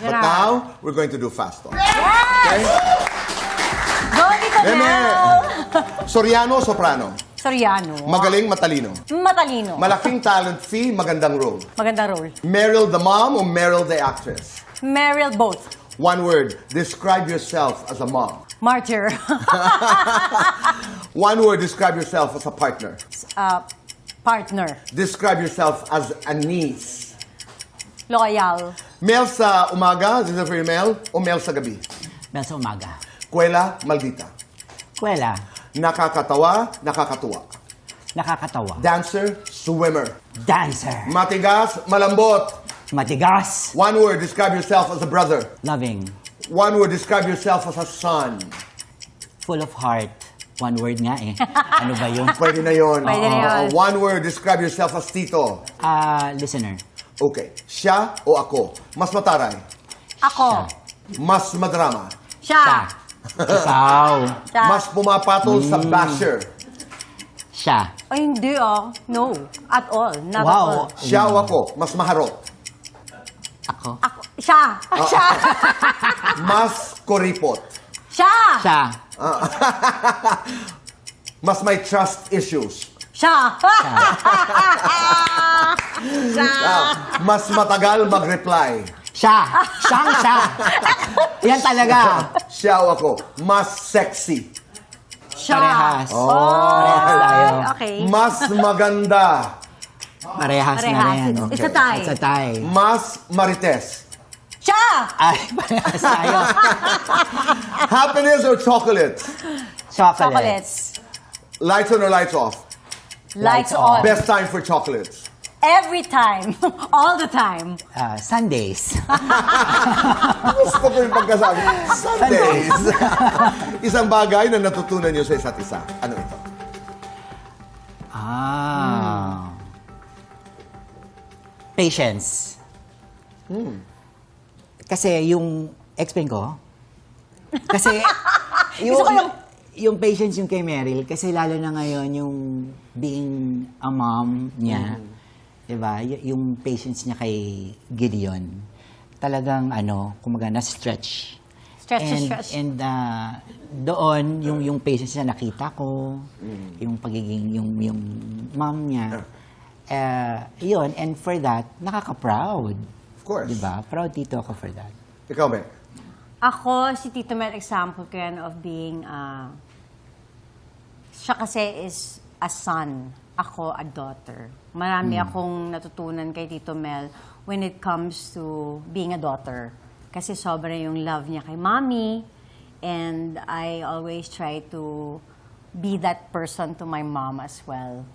But Grabe. now, we're going to do fast talk. Okay? Go, Tito Meme! Mel! Soriano, soprano. Soriano. Magaling, matalino. Matalino. Malaking talent fee, magandang role. Maganda role. Meryl the mom o Meryl the actress? Meryl both. One word, describe yourself as a mom. Martyr. One word, describe yourself as a partner. uh, partner. Describe yourself as a niece. Loyal. Mel sa umaga, this is for you, Mel, o Mel sa gabi? Mel sa umaga. Kuwela, maldita. Kwela. Nakakatawa, nakakatuwa. Nakakatawa. Dancer, swimmer. Dancer. Matigas, malambot. Matigas. One word, describe yourself as a brother. Loving. One word, describe yourself as a son. Full of heart. One word nga eh. Ano ba yun? Pwede na yun. Pwede na yun. One word, describe yourself as tito. Ah, listener. Okay. Siya o ako? Mas mataray. Ako. Mas madrama. Siya. Siya. Ikaw. Siya. Mas pumapatol sa basher. Siya. Ay, hindi ah. No. At all. Not at Wow. all. Siya o ako? Mas maharot. Ako. Ako. Siya. Siya. Mas kuripot. Siya. Siya. Mas may trust issues. Siya. Ah, mas matagal mag-reply. Siya. Siyang siya. Yan talaga. Siya o ako? Mas sexy. Siya. Parehas. Oh. Parehas tayo. Okay. Mas maganda. Parehas, na Parehas. rin. It's- it's a tie. It's a tie. Mas marites. Siya. Ay, parehas tayo. Happiness or chocolate? Chocolate. Chocolates. Lights on or lights off? Lights Lights on. on. Best time for chocolates. Every time. All the time. Ah, Sundays. Gusto ko yung pagkasabi. Sundays. Isang bagay na natutunan niyo sa isa't isa. Ano ito? Ah. Patience. Kasi yung, explain ko. Kasi, yung, Gusto ko yung- yung patience yung kay Meryl, kasi lalo na ngayon yung being a mom niya, di ba? Y- yung patience niya kay Gideon, talagang ano, kumaga na-stretch. Stretch to and, stretch. And ah, doon, yung, yung patience niya nakita ko, yung pagiging, yung, yung mom niya, eh, yun, and for that, nakaka-proud. Of course. Di ba? Proud tito ako for that. Ikaw, Ben. Ako, si Tito Mel, example ko yan of being, uh, siya kasi is a son. Ako, a daughter. Marami akong natutunan kay Tito Mel when it comes to being a daughter. Kasi sobra yung love niya kay mommy. And I always try to be that person to my mom as well.